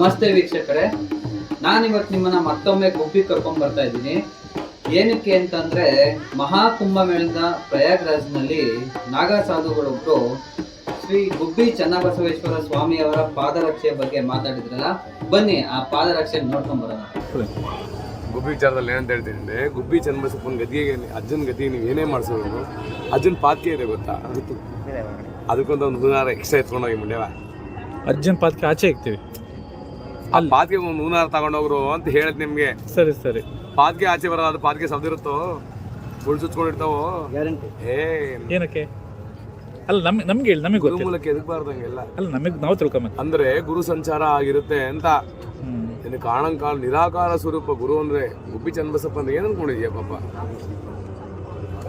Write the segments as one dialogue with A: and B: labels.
A: ನಮಸ್ತೆ ವೀಕ್ಷಕರೇ. ನಾನಿವತ್ತು ನಿಮ್ಮನ್ನ ಮತ್ತೊಮ್ಮೆ ಗುಬ್ಬಿ ಕರ್ಕೊಂಡ್ ಬರ್ತಾ ಇದ್ದೀನಿ. ಏನಕ್ಕೆ ಅಂತಂದ್ರೆ ಮಹಾಕುಂಭಮೇಳದ ಪ್ರಯಾಗ್ರಾಜ್ನಲ್ಲಿ ನಾಗಾ ಸಾಧುಗಳೊಬ್ರು ಶ್ರೀ ಗುಬ್ಬಿ ಚನ್ನಬಸವೇಶ್ವರ ಸ್ವಾಮಿ ಅವರ ಪಾದರಕ್ಷೆ ಬಗ್ಗೆ ಮಾತಾಡಿದ್ರಲ್ಲ ಬನ್ನಿ ಆ ಪಾದರಕ್ಷೆ ನೋಡ್ಕೊಂಡ್ ಬರೋಣ.
B: ಗುಬ್ಬಿ ವಿಚಾರದಲ್ಲಿ ಏನಂತ ಹೇಳ್ತೀನಿ ಅಂದರೆ ಗುಬ್ಬಿ ಚನ್ನಬಸಪ್ಪನ ಗದಿಗೆ ಅಜ್ಜನ ಗದಿಗೆ ನೀವು ಏನೇ ಮಾಡಿಸೋದು ಅಜ್ಜನ ಪಾತ್ಕೆ ಇದೆ ಗೊತ್ತಾ? ಅದಕ್ಕೊಂದು ಒಂದು ನೂನಾರ ಎಕ್ಸ್ಟ್ರಾ ಎತ್ಕೊಂಡೋಗಿ ಮುಂಡ್ಯವ
C: ಅಜ್ಜನ ಪಾತ್ಕೆ ಆಚೆ ಇಕ್ತೀವಿ.
B: ಆ ಪಾತ್ಗೆ ಒಂದು ನೂನಾರ ತಗೊಂಡೋಗ್ರು ಅಂತ ಹೇಳಿದ್ ನಿಮ್ಗೆ.
C: ಸರಿ ಸರಿ.
B: ಪಾತ್ಗೆ ಆಚೆ ಬರಲ್ಲ ಅದು ಪಾತ್ಗೆ ಸದಿರುತ್ತೋ? ಇರುತ್ತೋ ಗ್ಯಾರಂಟಿ ಏ
C: ಏನಕ್ಕೆ? ಅಲ್ಲ ನಮ್ ನಮ್ಗೆ ಹೇಳಿ ನಮಗೆ
B: ಗುರು ಮೂಲಕ ಎದಕ್ಬಾರ್ದು ಹಂಗೆಲ್ಲ.
C: ಅಲ್ಲ ನಮಗೆ ನಾವು ತಿಳ್ಕೊಂಬೇಕು.
B: ಅಂದ್ರೆ ಗುರು ಸಂಚಾರ ಆಗಿರುತ್ತೆ ಅಂತ.
C: ಏನು
B: ಇನ್ನು ಕಾಣಂಕಾಲ ನಿರಾಕಾರ ಸ್ವರೂಪ ಗುರು ಅಂದ್ರೆ ಗುಬ್ಬಿ ಚನ್ಬಸಪ್ಪ ಅಂದ್ರೆ ಏನ್ ಅನ್ಕೊಂಡಿದ್ಯಾ ಪಾಪ?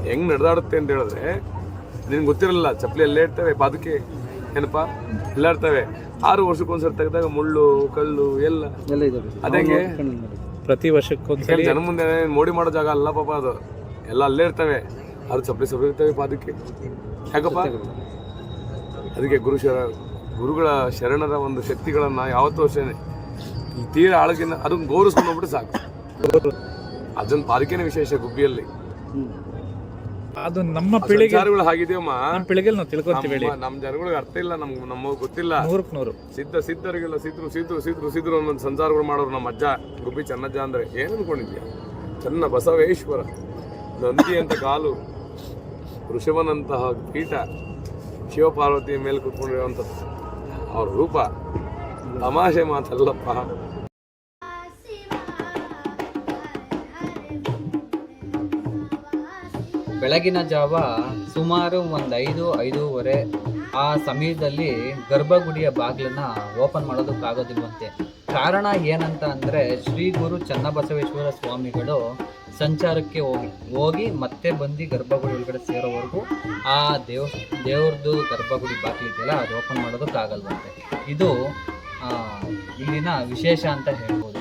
B: ಹೆಂಗ್ ನಡೆದಾಡುತ್ತೆ ಅಂತ ಹೇಳಿದ್ರೆ ನಿನ್ಗೆ ಗೊತ್ತಿರಲ್ಲ ಚಪ್ಪಲಿ ಎಲ್ಲೇ ಇರ್ತವೆ ಪಾದಕ್ಕೆ ಏನಪ್ಪ? ಎಲ್ಲ ಇರ್ತವೆ. ಆರು ವರ್ಷಕ್ಕೊಂದ್ಸರಿ ತೆಗೆದಾಗ ಮುಳ್ಳು ಕಲ್ಲು ಎಲ್ಲ ಅದಂಗೆ
C: ಪ್ರತಿ ವರ್ಷಕ್ಕೊಂದ್ಸರಿ
B: ಜನ ಮುಂದೆ ಮೋಡಿ ಮಾಡೋ ಜಾಗ ಅಲ್ಲ ಪಾಪ ಅದು. ಎಲ್ಲ ಅಲ್ಲೇ ಇರ್ತವೆ. ಅದು ಸಪ್ರಿ ಸೊಪ್ಪು ಇರ್ತವೆ ಪಾದಕ್ಕೆ ಯಾಕಪ್ಪ? ಅದಕ್ಕೆ ಗುರು ಶರ ಗುರುಗಳ ಶರಣರ ಒಂದು ಶಕ್ತಿಗಳನ್ನ ಯಾವತ್ತೂ ಅಷ್ಟೇನೆ ಈ ತೀರ ಆಳಗಿನ ಅದನ್ನು ಗೌರವಿಸ್ಕೊಂಡು ಹೋಗ್ಬಿಟ್ಟು ಸಾಕು. ಅದನ್ನು ಪಾದಕೇನೆ ವಿಶೇಷ ಗುಬ್ಬಿಯಲ್ಲಿ.
C: ಅದು ನಮ್ಮ ಪೀಳಿಗೆ
B: ಜನಗಳು ಹಾಗಿದೆಯಮ್ಮ.
C: ನಮ್ಮ ಪೀಳಿಗೆಲಿ ನಾವು ತಿಳ್ಕೊಂತೀವಿ ಹೇಳಿ.
B: ನಮ್ಮ ನಮ್ಮ ಜನಗಳಿಗೆ ಅರ್ಥ ಇಲ್ಲ ನಮ್ಗೆ ನಮಗೆ ಗೊತ್ತಿಲ್ಲ.
C: ನೂರಕ್ಕೆ ನೂರು.
B: ಸಿದ್ಧ ಸಿದ್ಧರಿಗೆಲ್ಲ ಸಿದ್ರು ಸಿದ್ರು ಸಿದ್ರು ಸಿದ್ರು ಅನ್ನೊಂದು ಸಂಸಾರಗಳು ಮಾಡೋರು ನಮ್ಮ ಅಜ್ಜ ಗುಬ್ಬಿ ಚೆನ್ನಜ್ಜ ಅಂದ್ರೆ ಏನು ಅನ್ಕೊಂಡಿದ್ಯಾ? ಚೆನ್ನ ಬಸವೇಶ್ವರ ನಂದಿ ಅಂತ ಕಾಲು ಋಷಭನಂತಹ ಕೀಟ ಶಿವಪಾರ್ವತಿಯ ಮೇಲೆ ಕುತ್ಕೊಂಡಿರುವಂಥದ್ದು. ಅವ್ರ ರೂಪ ತಮಾಷೆ ಮಾತಲ್ಲಪ್ಪ.
A: ಬೆಳಗಿನ ಜಾವ ಸುಮಾರು ಒಂದು ಐದು, ಐದೂವರೆ ಆ ಸಮಯದಲ್ಲಿ ಗರ್ಭಗುಡಿಯ ಬಾಗಿಲನ್ನ ಓಪನ್ ಮಾಡೋದಕ್ಕಾಗೋದಿಲ್ವಂತೆ. ಕಾರಣ ಏನಂತ ಅಂದರೆ ಶ್ರೀ ಗುರು ಚನ್ನಬಸವೇಶ್ವರ ಸ್ವಾಮಿಗಳು ಸಂಚಾರಕ್ಕೆ ಹೋಗಿ ಹೋಗಿ ಮತ್ತೆ ಬಂದು ಗರ್ಭಗುಡಿ ಒಳಗಡೆ ಸೇರೋವರೆಗೂ ಆ ದೇವ, ದೇವ್ರದ್ದು ಗರ್ಭಗುಡಿ ಬಾಗಿಲಿದೆಯಲ್ಲ ಅದು ಓಪನ್ ಮಾಡೋದಕ್ಕಾಗಲ್ವಂತೆ. ಇದು ಇಲ್ಲಿನ ವಿಶೇಷ ಅಂತ ಹೇಳ್ಬೋದು.